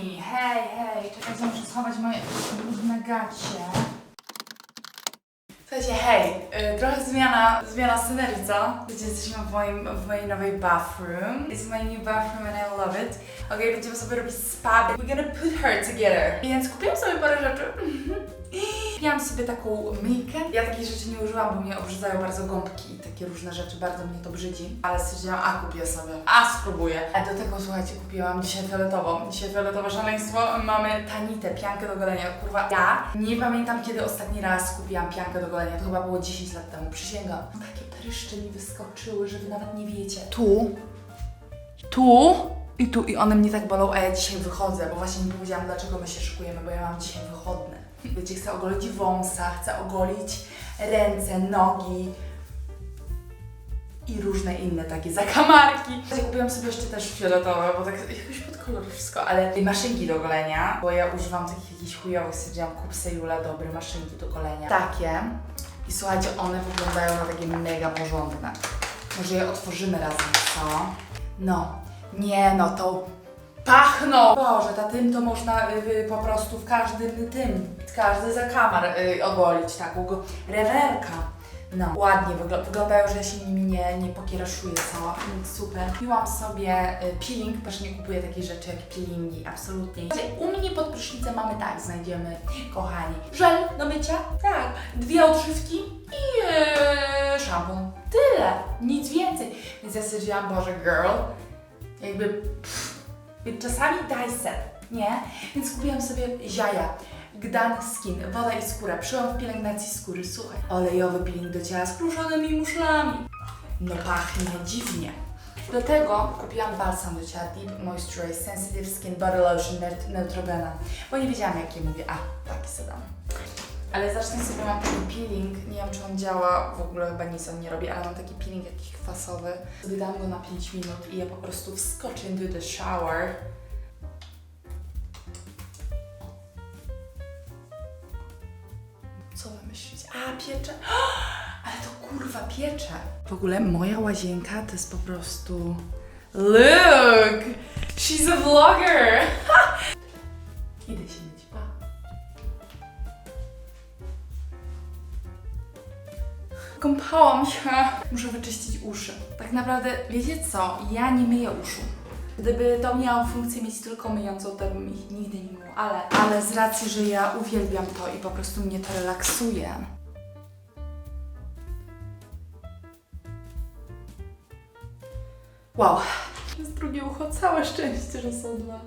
kochani! Hej, hej! Czekajcie, muszę schować moje brudne gacie. Słuchajcie, hej! y, trochę zmiana, zmiana scenerii, co? Wiecie, jesteśmy w, moim, w mojej nowej bathroom. It's my new bathroom and I love it. Okej, będziemy sobie robić spa. We're gonna put her together. Więc kupiłam sobie parę rzeczy. Kupiłam sobie taką myjkę. Ja takich rzeczy nie używam, bo mnie obrzydzają bardzo gąbki i takie różne rzeczy. Bardzo mnie to brzydzi. Ale stwierdziłam, a kupię sobie. A spróbuję. A do tego, słuchajcie, kupiłam dzisiaj fioletową. Dzisiaj fioletowe szaleństwo. Mamy tanitę, piankę do golenia. Kurwa, ja nie pamiętam, kiedy ostatni raz kupiłam piankę do golenia. To chyba było 10 lat temu. Przysięgam. Takie pryszcze mi wyskoczyły, że wy nawet nie wiecie. Tu. Tu. I tu. I one mnie tak bolą, a ja dzisiaj wychodzę, bo właśnie nie powiedziałam, dlaczego my się szykujemy, bo ja mam dzisiaj wychodne. Wiecie, chcę ogolić wąsa, chcę ogolić ręce, nogi i różne inne takie zakamarki. Kupiłam sobie jeszcze też fioletowe, bo tak jakoś pod kolor wszystko, ale i maszynki do golenia, bo ja używam takich jakichś chujowych, stwierdziłam, kup se Jula dobre maszynki do golenia. Takie. I słuchajcie, one wyglądają na takie mega porządne. Może je otworzymy razem, co? No. Nie no, to pachną! Boże, ta tym to można y, y, po prostu w każdym tym, każdy zakamar y, ogolić, tak, ugo- rewerka. No, ładnie wygl- wyglądają, że ja się nimi nie, nie pokieraszuję cała, więc super. Kupiłam sobie y, peeling, też nie kupuję takich rzeczy jak peelingi, absolutnie. Słuchajcie, U mnie pod prysznicem mamy tak, znajdziemy, kochani, żel do mycia, tak, dwie odżywki i yy, szampon. Tyle, nic więcej. Więc ja stwierdziłam, Boże, girl, jakby pff, czasami daj se, nie? Więc kupiłam sobie ziaja. Gdan Skin, woda i skóra, przełom w pielęgnacji skóry, słuchaj. Olejowy peeling do ciała z kruszonymi muszlami. No pachnie dziwnie. Do tego kupiłam balsam do ciała Deep Moisturize Sensitive Skin Body Lotion Neut- Neutrogena, bo nie wiedziałam jakie mówię. A, taki sobie dam. Ale zacznę sobie, mam taki peeling, nie wiem czy on działa, w ogóle chyba nic on nie robi, ale mam taki peeling jakiś kwasowy. Sobie dam go na 5 minut i ja po prostu wskoczę into the shower. Co wy myślicie? A, piecze! Ale to kurwa piecze! W ogóle moja łazienka to jest po prostu... Look! She's a vlogger! Kąpałam się. Muszę wyczyścić uszy. Tak naprawdę, wiecie co? Ja nie myję uszu. Gdyby to miało funkcję mieć tylko myjącą, to bym ich nigdy nie myła. Ale, ale z racji, że ja uwielbiam to i po prostu mnie to relaksuje. Wow. Jest drugie ucho, całe szczęście, że są dwa.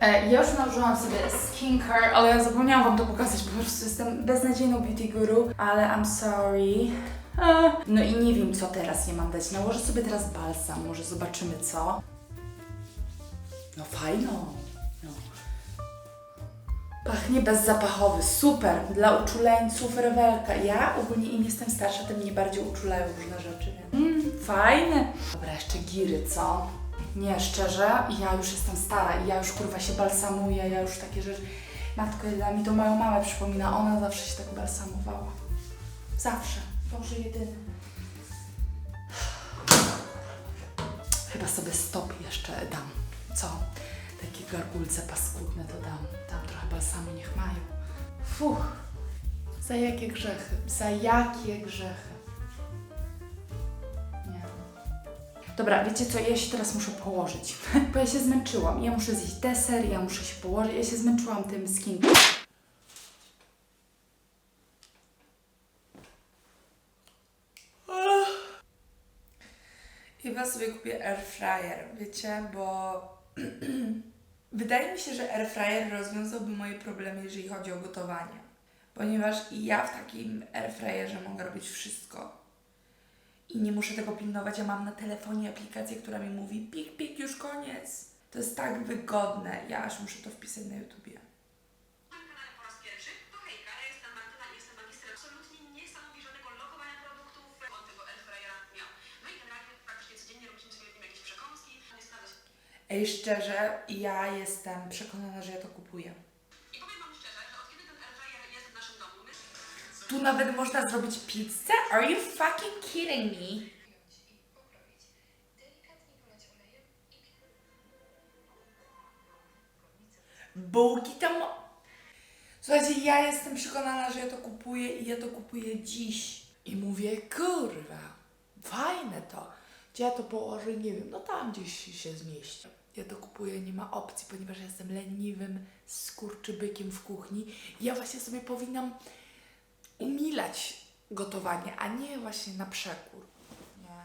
E, ja już nałożyłam sobie skincare, ale ja zapomniałam Wam to pokazać, po prostu jestem beznadziejną beauty guru, ale I'm sorry. No i nie wiem, co teraz nie mam dać. Nałożę sobie teraz balsam, może zobaczymy co. No fajno. No. Pachnie bezzapachowy, super. Dla uczuleńców rewelka. Ja ogólnie im jestem starsza, tym mnie bardziej uczulają różne rzeczy. więc- Mm, fajne. Dobra, jeszcze giry, co? Nie, szczerze, ja już jestem stara i ja już kurwa się balsamuję, ja już takie rzeczy... Matko, dla mi to moją mamę przypomina, ona zawsze się tak balsamowała. Zawsze. Boże jedyny. Chyba sobie stop jeszcze dam. Co? Takie gargulce paskudne to dam. Tam trochę balsamu niech mają. Fuch. Za jakie grzechy? Za jakie grzechy? Nie. Dobra, wiecie co? Ja się teraz muszę położyć, bo ja się zmęczyłam. Ja muszę zjeść deser, ja muszę się położyć. Ja się zmęczyłam tym skin. Chyba sobie kupię air fryer, wiecie, bo wydaje mi się, że air fryer rozwiązałby moje problemy, jeżeli chodzi o gotowanie. Ponieważ i ja w takim air fryerze mogę robić wszystko. I nie muszę tego pilnować. Ja mam na telefonie aplikację, która mi mówi pik, pik, już koniec. To jest tak wygodne. Ja aż muszę to wpisać na YouTubie. Ej, szczerze, ja jestem przekonana, że ja to kupuję. I powiem Wam szczerze, że od kiedy ten jest w naszym domu, my Tu nawet można zrobić pizzę? Are you fucking kidding me? bułki tam. Słuchajcie, ja jestem przekonana, że ja to kupuję i ja to kupuję dziś. I mówię, kurwa, fajne to. Gdzie ja to położę? Nie wiem, no tam gdzieś się zmieści. Ja to kupuję, nie ma opcji, ponieważ jestem leniwym skurczybykiem w kuchni. Ja właśnie sobie powinnam umilać gotowanie, a nie właśnie na przekór. Nie.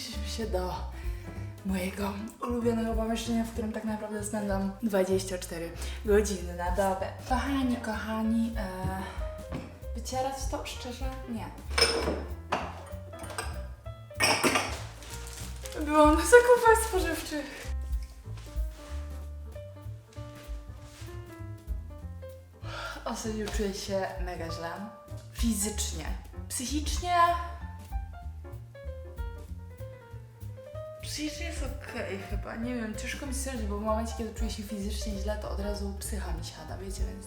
Przenieśliśmy się do mojego ulubionego pomieszczenia, w którym tak naprawdę spędzam 24 godziny na dobę. Kochani, kochani, e, wycierać to szczerze? Nie. Byłam na zakupach spożywczych. Ostatnio czuję się mega źle. Fizycznie. Psychicznie Psychicznie jest okej chyba, nie wiem, ciężko mi stwierdzić, bo w momencie, kiedy czuję się fizycznie źle, to od razu psycha mi siada, wiecie, więc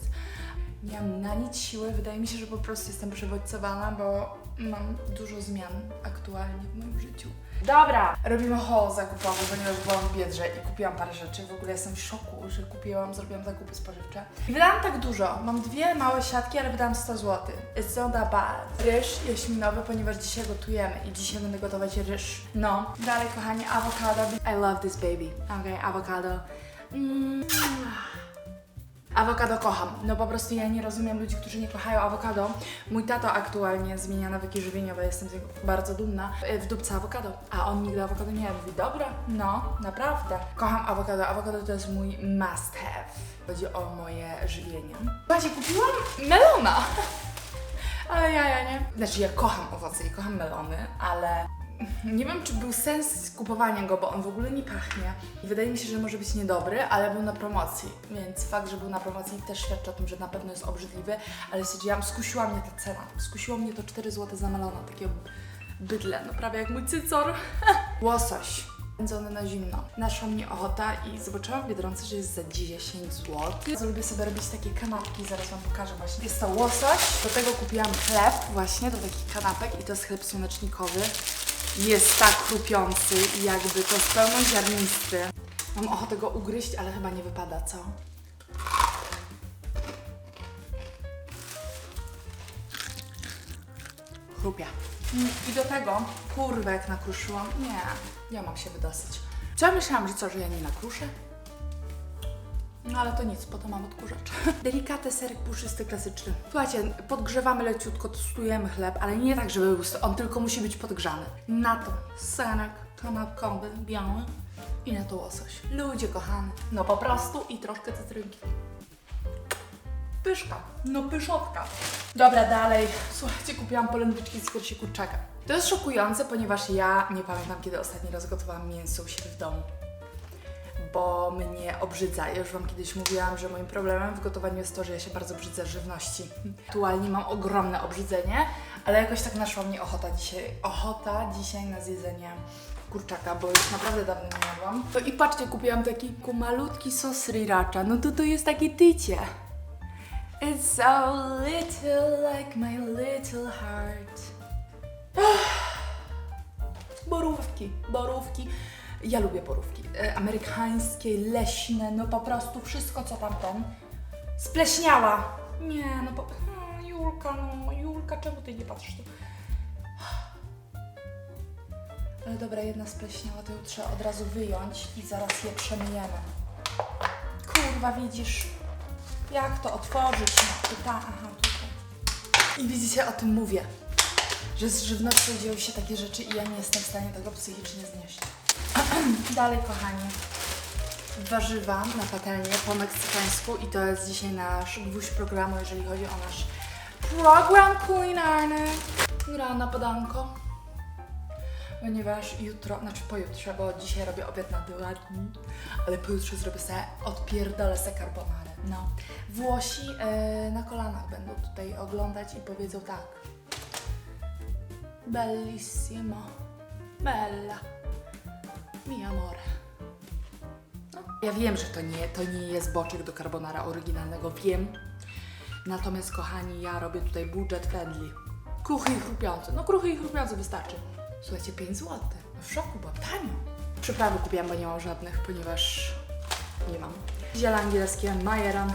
nie mam na nic siły. Wydaje mi się, że po prostu jestem przewodźcowana, bo mam dużo zmian aktualnie w moim życiu. Dobra, robimy haul zakupowy, ponieważ byłam w Biedrze i kupiłam parę rzeczy. W ogóle jestem w szoku, że kupiłam, zrobiłam zakupy spożywcze. I wydałam tak dużo. Mam dwie małe siatki, ale wydałam 100 zł. It's not that bad. Ryż jaśminowy, ponieważ dzisiaj gotujemy i dzisiaj będę gotować ryż. No. Dalej, kochani, awokado. I love this baby. Okay, awokado. Mm. Awokado kocham. No po prostu ja nie rozumiem ludzi, którzy nie kochają awokado. Mój tato aktualnie zmienia nawyki żywieniowe, jestem z niego bardzo dumna. Y, W dupce awokado, a on nigdy awokado nie jadł. Mówi, dobra, no, naprawdę. Kocham awokado. Awokado to jest mój must have. Chodzi o moje żywienie. Słuchajcie, kupiłam melona. Ale ja, ja nie. Znaczy ja kocham owoce i kocham melony, ale nie wiem, czy był sens kupowania go, bo on w ogóle nie pachnie. I wydaje mi się, że może być niedobry, ale był na promocji. Więc fakt, że był na promocji też świadczy o tym, że na pewno jest obrzydliwy. Ale stwierdziłam, skusiła mnie ta cena. Skusiło mnie to 4 zł za melona, takie bydle, no prawie jak mój cycor. Łosoś. Wędzony na zimno. Naszła mnie ochota i zobaczyłam w Biedronce, że jest za 10 zł. Lubię sobie robić takie kanapki, zaraz Wam pokażę właśnie. Jest to łosoś, do tego kupiłam chleb właśnie, do takich kanapek i to jest chleb słonecznikowy. Jest tak chrupiący jakby to jest pełnoziarnisty. Mam ochotę go ugryźć, ale chyba nie wypada, co? Chrupia. Mm, I do tego, kurwa jak nakruszyłam. Nie, ja mam się wydosyć. Co ja myślałam, że co, że ja nie nakruszę? No ale to nic, po to mam odkurzacz. Delikatny serek puszysty, klasyczny. Słuchajcie, podgrzewamy leciutko, tostujemy chleb, ale nie tak, żeby był, on tylko musi być podgrzany. Na to serek kanapkowy, biały i na to łosoś. Ludzie kochani, no po prostu i troszkę cytrynki. Pyszka, no pyszotka. Dobra, dalej. Słuchajcie, kupiłam polędwiczki z piersi kurczaka. To jest szokujące, ponieważ ja nie pamiętam, kiedy ostatni raz gotowałam mięso u siebie w domu bo mnie obrzydza. Ja już Wam kiedyś mówiłam, że moim problemem w gotowaniu jest to, że ja się bardzo brzydzę żywności. Aktualnie mam ogromne obrzydzenie, ale jakoś tak naszła mnie ochota dzisiaj. Ochota dzisiaj na zjedzenie kurczaka, bo już naprawdę dawno nie jadłam. No i patrzcie, kupiłam taki malutki sos sriracha. No to to jest takie tycie. It's so little like my little heart. Borówki, borówki. Ja lubię borówki. E, amerykańskie, leśne, no po prostu wszystko co tamten. Spleśniała. Nie, no po... No, Julka, no Julka, czemu ty nie patrzysz tu? Ale dobra, jedna spleśniała, to ją trzeba od razu wyjąć i zaraz je przemyjemy. Kurwa, widzisz? Jak to otworzyć? No, tutaj, aha, tutaj. I widzicie, o tym mówię. Że z żywnością dzieją się takie rzeczy i ja nie jestem w stanie tego psychicznie znieść. Dalej, kochani. Warzywa na patelnię po meksykańsku i to jest dzisiaj nasz gwóźdź programu, jeżeli chodzi o nasz program kulinarny. Gra na podanko. ponieważ jutro, znaczy pojutrze, bo dzisiaj robię obiad na dwa dni, ale pojutrze zrobię sobie, odpierdolę se carbonarę. No. Włosi e, na kolanach będą tutaj oglądać i powiedzą tak. Bellissimo. Bella. Mi amore. No. Ja wiem, że to nie, to nie jest boczek do carbonara oryginalnego, wiem. Natomiast kochani, ja robię tutaj budget friendly. Kruchy i chrupiące. No kruchy i chrupiące wystarczy. Słuchajcie, 5 zł. No w szoku, bo tanio. Przyprawy kupiłam, bo nie mam żadnych, ponieważ nie mam. Ziele angielskie, majeran.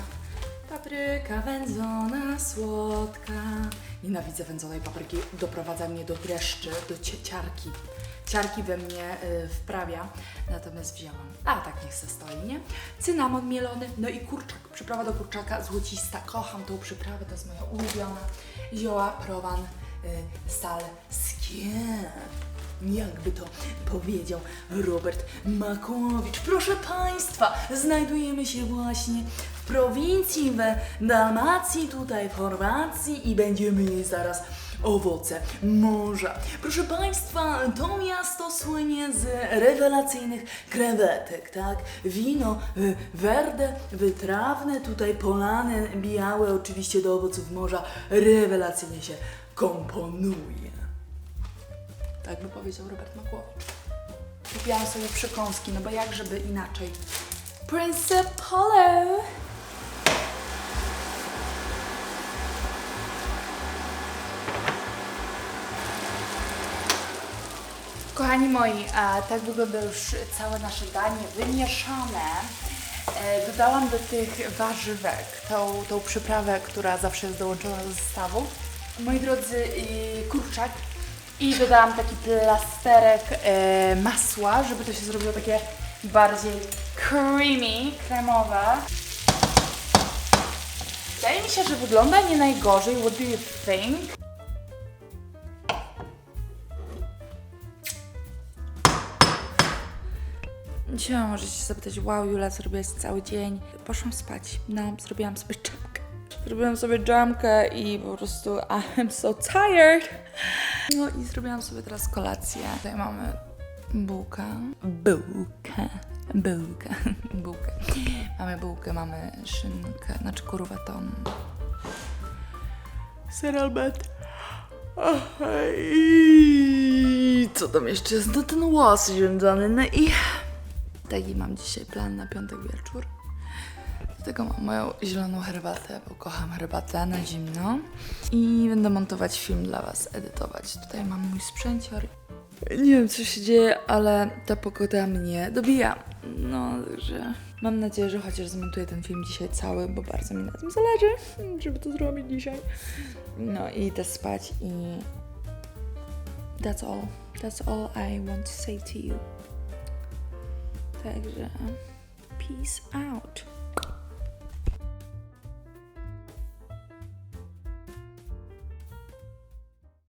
Papryka wędzona, słodka. Nienawidzę wędzonej papryki. Doprowadza mnie do dreszczy, do cie- ciarki. We mnie y, wprawia, natomiast wzięłam. A tak niech se stoi, nie? Cynamon mielony, no i kurczak. Przyprawa do kurczaka złocista. Kocham tą przyprawę, to jest moja ulubiona. Zioła, prowan, y, sal, skier. Jakby to powiedział Robert Makłowicz. Proszę Państwa, znajdujemy się właśnie w prowincji, we Dalmacji, tutaj w Chorwacji i będziemy jeść zaraz owoce morza. Proszę Państwa, to miasto słynie z rewelacyjnych krewetek, tak? Wino y, verde, wytrawne, tutaj polane, białe, oczywiście do owoców morza, rewelacyjnie się komponuje. Tak by powiedział Robert Makłowicz. Kupiłam sobie przekąski, no bo jak żeby inaczej. Prince Polo! Kochani moi, a tak wygląda już całe nasze danie wymieszane. E, dodałam do tych warzywek tą, tą przyprawę, która zawsze jest dołączona do zestawu. Moi drodzy, kurczak i dodałam taki plasterek e, masła, żeby to się zrobiło takie bardziej creamy, kremowe. Wydaje mi się, że wygląda nie najgorzej. What do you think? Dzisiaj możecie się zapytać, wow Jula, zrobiłaś cały dzień. Poszłam spać, no, zrobiłam sobie dżemkę. Zrobiłam sobie dżemkę i po prostu I'm so tired. No i zrobiłam sobie teraz kolację. Tutaj mamy bułkę. Bułkę. Bułkę. Bułkę. Mamy bułkę, mamy szynkę, znaczy kurwatą. Seralbet. I co tam jeszcze jest? No ten łos ziędzony, no i taki mam dzisiaj plan na piątek wieczór. Do tego mam moją zieloną herbatę, bo kocham herbatę na zimno. I będę montować film dla Was, edytować. Tutaj mam mój sprzęcior. Nie wiem, co się dzieje, ale ta pogoda mnie dobija. No, także mam nadzieję, że chociaż zmontuję ten film dzisiaj cały, bo bardzo mi na tym zależy, żeby to zrobić dzisiaj. No i idę spać i that's all. That's all I want to say to you. Także um, peace out.